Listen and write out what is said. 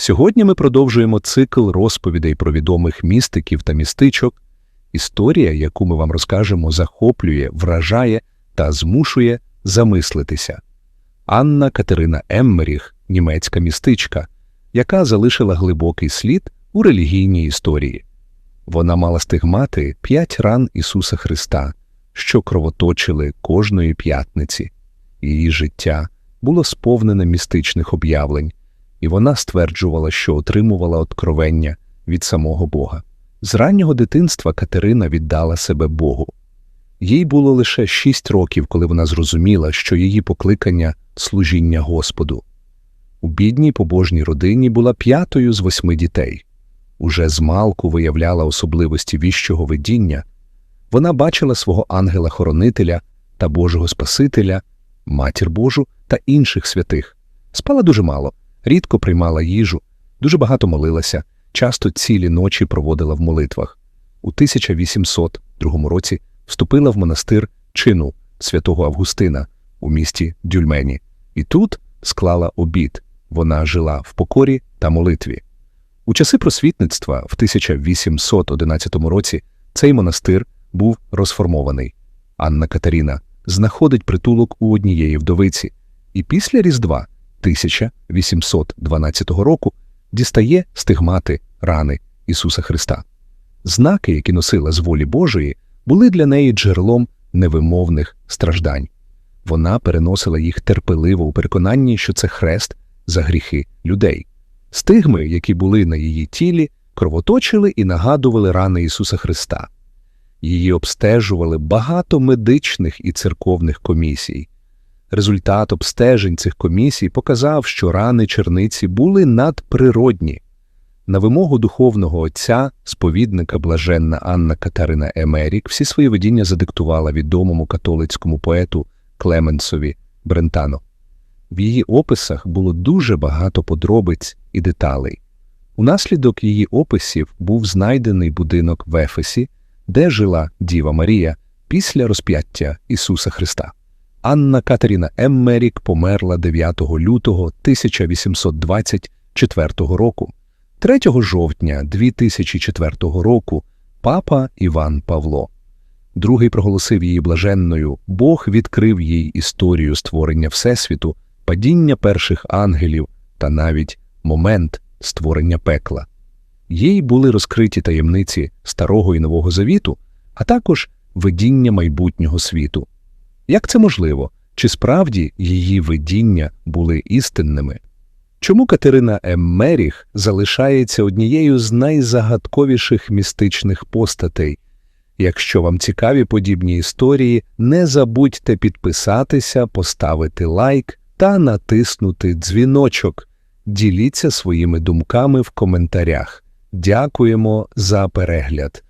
Сьогодні ми продовжуємо цикл розповідей про відомих містиків та містичок. Історія, яку ми вам розкажемо, захоплює, вражає та змушує замислитися. Анна Катерина Еммеріх – німецька містичка, яка залишила глибокий слід у релігійній історії. Вона мала стигмати п'ять ран Ісуса Христа, що кровоточили кожної п'ятниці. Її життя було сповнене містичних об'явлень, і вона стверджувала, що отримувала откровення від самого Бога. З раннього дитинства Катерина віддала себе Богу. Їй було лише шість років, коли вона зрозуміла, що її покликання служіння Господу. У бідній побожній родині була п'ятою з восьми дітей. Уже змалку виявляла особливості віщого видіння. Вона бачила свого ангела-хоронителя та Божого Спасителя, матір Божу та інших святих. Спала дуже мало, рідко приймала їжу, дуже багато молилася, часто цілі ночі проводила в молитвах. У 1802 році вступила в монастир чину святого Августина у місті Дюльмені, і тут склала обід. Вона жила в покорі та молитві. У часи просвітництва в 1811 році цей монастир був розформований. Анна Катерина знаходить притулок у однієї вдовиці, і після Різдва 1812 року дістає стигмати рани Ісуса Христа. Знаки, які носила з волі Божої, були для неї джерелом невимовних страждань. Вона переносила їх терпеливо у переконанні, що це хрест за гріхи людей. Стигми, які були на її тілі, кровоточили і нагадували рани Ісуса Христа. Її обстежували багато медичних і церковних комісій. Результат обстежень цих комісій показав, що рани черниці були надприродні. На вимогу духовного отця, сповідника блаженна Анна Катерина Емерік, всі свої видіння задиктувала відомому католицькому поету Клеменсові Брентано. В її описах було дуже багато подробиць і деталей. Унаслідок її описів був знайдений будинок в Ефесі, де жила Діва Марія після розп'яття Ісуса Христа. Анна Катерина Еммерік померла 9 лютого 1824 року. 3 жовтня 2004 року папа Іван Павло. Другий проголосив її блаженною, Бог відкрив їй історію створення Всесвіту, падіння перших ангелів та навіть момент створення пекла. Їй були розкриті таємниці Старого і Нового Завіту, а також видіння майбутнього світу. Як це можливо? Чи справді її видіння були істинними? Чому Катерина Еммеріх залишається однією з найзагадковіших містичних постатей? Якщо вам цікаві подібні історії, не забудьте підписатися, поставити лайк та натиснути дзвіночок. Діліться своїми думками в коментарях. Дякуємо за перегляд.